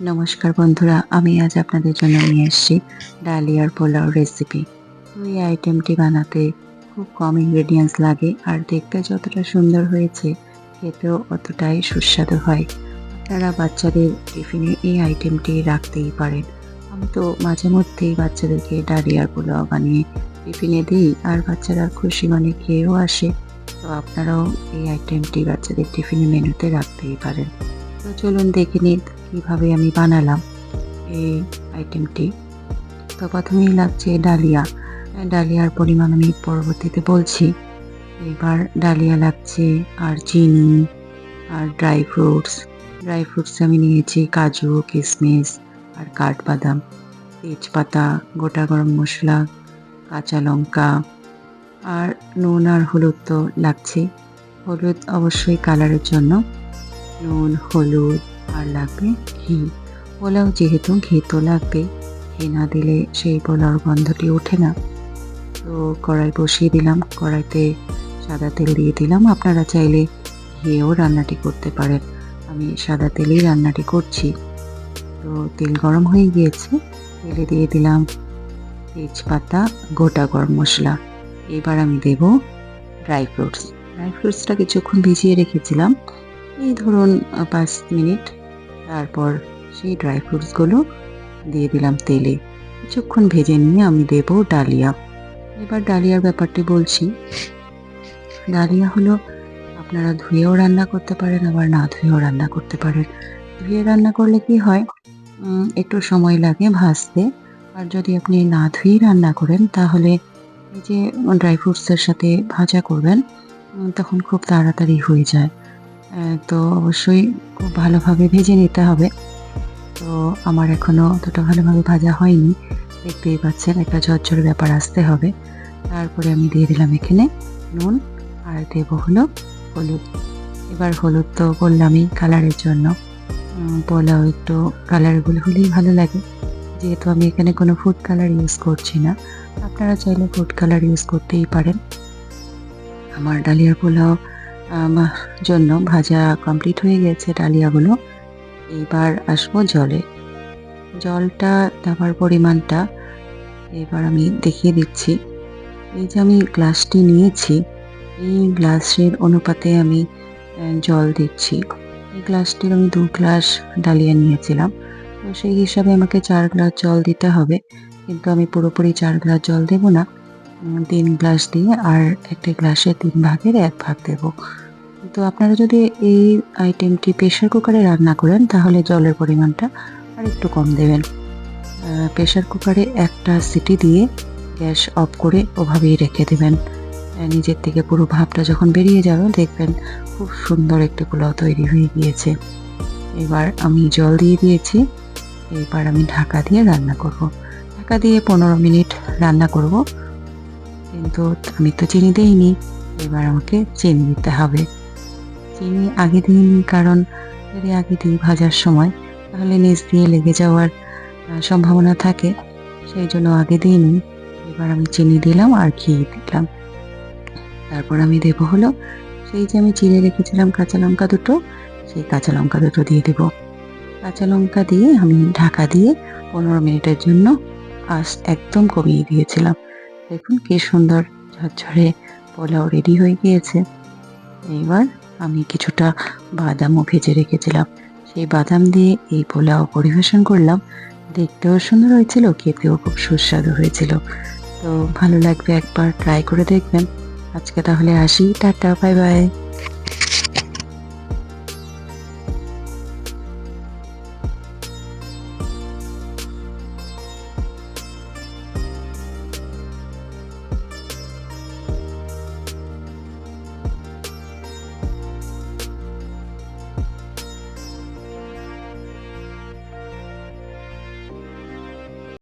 নমস্কার বন্ধুরা, আমি আজ আপনাদের জন্য নিয়ে এসেছি ডালিয়ার পোলাও রেসিপি এই আইটেমটি বানাতে খুব কম ইনগ্রেডিয়েন্টস লাগে আর দেখতে যতটা সুন্দর হয়েছে, খেতেও অতটাই সুস্বাদু হয়। আপনারা বাচ্চাদের টিফিনে এই আইটেমটি রাখতেই পারেন। আমি তো মাঝে মধ্যেই বাচ্চাদেরকে ডালিয়ার পোলাও বানিয়ে টিফিনে দিই, আর বাচ্চারা খুশি মানে খেয়েও আসে। তো আপনারাও এই আইটেমটি বাচ্চাদের টিফিনে মেনুতে রাখতেই পারেন। তো চলুন দেখে নিন কীভাবে আমি বানালাম এই আইটেমটি তো প্রথমেই লাগছে ডালিয়া। ডালিয়ার পরিমাণ আমি পরবর্তীতে বলছি। এবার ডালিয়া লাগছে আর চিনি আর ড্রাই ফ্রুটস ড্রাই ফ্রুটস আমি নিয়েছি কাজু কিশমিশ আর কাঠবাদাম, তেজপাতা, গোটা গরম মশলা, কাঁচা লঙ্কা আর নুন আর হলুদ তো লাগছে হলুদ অবশ্যই কালারের জন্য। নুন, হলুদ আর লাগবে ঘি। পোলাও যেহেতু ঘি তো লাগবে, ঘি না দিলে সেই পোলাওর গন্ধটি ওঠে না। তো কড়াই বসিয়ে দিলাম, কড়াইতে সাদা তেল দিয়ে দিলাম। আপনারা চাইলে ঘিয়েও রান্নাটি করতে পারেন। আমি সাদা তেলেই রান্নাটি করছি। তো তেল গরম হয়ে গিয়েছে, তেলে দিয়ে দিলাম তেজপাতা, গোটা গরম মশলা। এবার আমি দেব ড্রাই ফ্রুটস। ড্রাই ফ্রুটসটা কিছুক্ষণ ভিজিয়ে রেখেছিলাম। এই ধরুন পাঁচ মিনিট। তারপর সেই ড্রাই ফ্রুটসগুলো দিয়ে দিলাম তেলে। কিছুক্ষণ ভেজে নিয়ে আমি দেব ডালিয়া। এবার ডালিয়ার ব্যাপারটি বলছি। ডালিয়া হলো, আপনারা ধুয়েও রান্না করতে পারেন, আবার না ধুয়েও রান্না করতে পারেন। ধুয়ে রান্না করলে কি হয়? একটু সময় লাগে ভাজতে। আর যদি আপনি না ধুয়েই রান্না করেন, তাহলে যে ড্রাই ফ্রুটসের সাথে ভাজা করবেন তখন খুব তাড়াতাড়ি হয়ে যায়। তো অবশ্যই খুব ভালোভাবে ভেজে নিতে হবে। তো আমার এখনও অতটা ভালোভাবে ভাজা হয়নি। দেখতেই পাচ্ছেন, একটা ঝরঝরে ব্যাপার আসতে হবে। তারপরে আমি দিয়ে দিলাম এখানে নুন আর দেব হলো হলুদ। এবার হলুদ তো বললামই কালারের জন্য। পোলাও একটু কালারগুলো হলেই ভালো লাগে। যেহেতু আমি এখানে কোনো ফুড কালার ইউজ করছি না। আপনারা চাইলে ফুড কালার ইউজ করতেই পারেন। আমার ডালিয়ার পোলাও জন্য ভাজা কমপ্লিট হয়ে গেছে ডালিয়াগুলো। এবার আসব জলে। জলটা দেওয়ার পরিমাণটা এবার আমি দেখিয়ে দিচ্ছি। এই যে আমি গ্লাসটি নিয়েছি, এই গ্লাসের অনুপাতে আমি জল দিচ্ছি। এই গ্লাসটির আমি দু গ্লাস ডালিয়া নিয়েছিলাম। তো সেই হিসাবে আমাকে চার গ্লাস জল দিতে হবে। কিন্তু আমি পুরোপুরি চার গ্লাস জল দেবো না। তিন গ্লাস দিয়ে আর একটা গ্লাসে তিন ভাগের এক ভাগ দেবো। তো আপনারা যদি এই আইটেমটি প্রেশার কুকারে রান্না করেন, তাহলে জলের পরিমাণটা আর একটু কম দেবেন। প্রেশার কুকারে একটা সিটি দিয়ে গ্যাস অফ করে ওভাবেই রেখে দেবেন। নিজের থেকে পুরো ভাবটা যখন বেরিয়ে যাবে, দেখবেন খুব সুন্দর একটি পোলাও তৈরি হয়ে গিয়েছে। এবার আমি জল দিয়ে দিয়েছি, এবার আমি ঢাকা দিয়ে রান্না করব। ঢাকা দিয়ে পনেরো মিনিট রান্না করব। কিন্তু আমি তো চিনি দিইনি। এবার আমাকে চিনি দিতে হবে। চিনি আগে দিইনি কারণ যদি আগে দিই ভাজার সময়, তাহলে নিচ দিয়ে লেগে যাওয়ার সম্ভাবনা থাকে। সেই জন্য আগে দিইনি। এবার আমি চিনি দিলাম আর ঘি দিলাম। তারপর আমি দেব হলো সেই যে আমি চিড়ে রেখেছিলাম কাঁচা লঙ্কা দুটো, সেই কাঁচা লঙ্কা দুটো দিয়ে দেব। কাঁচা লঙ্কা দিয়ে আমি ঢাকা দিয়ে পনেরো মিনিটের জন্য আস একদম কমিয়ে দিয়েছিলাম। দেখুন কি সুন্দর ঝরঝরে পোলাও রেডি হয়ে গিয়েছে। এইবার আমি কিছুটা বাদামও ভেজে রেখেছিলাম। সেই বাদাম দিয়ে এই পোলাও পরিবেশন করলাম। দেখতেও সুন্দর হয়েছিল, খেতেও খুব সুস্বাদু হয়েছিল। তো ভালো লাগবে একবার ট্রাই করে দেখবেন। আজকে তাহলে আসি, টাটা বাই বাই